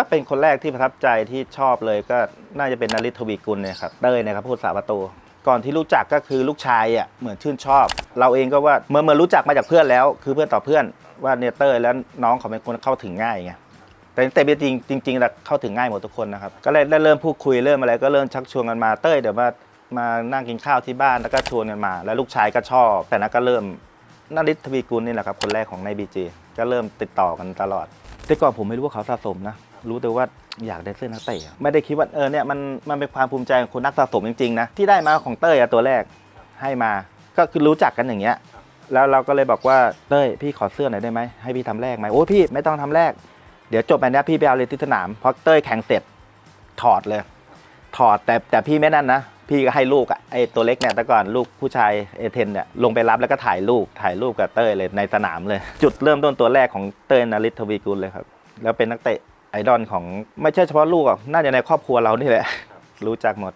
ถ้าเป็นคนแรกที่ประทับใจที่ชอบเลยก็น่าจะเป็นนริศทวีกุลเนี่ยครับเต้ยนี่ยครับพูดสาประตู ก่อนที่รู้จักก็คือลูกชายอะเหมือนชื่นชอบ เราเองก็ว่าเมื่อเมื่อรู้จักมาจากเพื่อนแล้ว คือเพื่อนต่อเพื่อนว่าเนี่ยเต้ยแล้วน้องเขาเป็นคนเข้าถึงง่ายไงแต่แต่จริงจริงจริงๆแล้วเข้าถึงง่ายหมดทุกคนนะครับก็เลยได้เริ่มพูดคุยเริ่มอะไรก็เริ่มชักชวนกันมาเต้ยเดี๋ยวมามานั่งกินข้าวที่บ้านแล้วก็ชวนกันมา แล้วลูกชายก็ชอบ แต่นั้นก็เริ่มนริศทวีกุลนี่แหละครับคนแรกของในบีจีก็เริ่มติดต่อกันตลอด แต่ก่อนผมไม่รู้ว่าเขาสะสมนะ รู้แต่ว่าอยากได้เสื้อนักเตะไม่ได้คิดว่าเออเนี่ยมันมันเป็นความภูมิใจของคนนักสะสมจริงๆนะที่ได้มาของเต้ยอะตัวแรกให้มา ก็คือรู้จักกันอย่างเงี้ยแล้วเราก็เลยบอกว่าเต้ยพี่ขอเสื้อหน่อยได้ไหมให้พี่ทำแรกไหมโอ้พี่ไม่ต้องทำแรก เดี๋ยวจบแมตช์เนี้ยพี่ไปเอาเลยที่สนามเพราะเต้ยแข่งเสร็จถอดเลย ถอดแต่แต่พี่ไม่นั่นนะพี่ก็ให้ลูกอะไอตัวเล็กเนี่ยแต่ก่อนลูกผู้ชายเอเทนเนี่ยลงไปรับแล้วก็ถ่ายรูปถ่ายรูปกับเต้ยเลยในสนามเลย จุดเริ่มต้นตัวแรกของเต้ยนาริศทวีกุลเลยครับ แล้วเป็นนักเตะ ไอดอลของไม่ใช่เฉพาะลูกอะน่าจะในครอบครัวเรานี่แหละ รู้จักหมด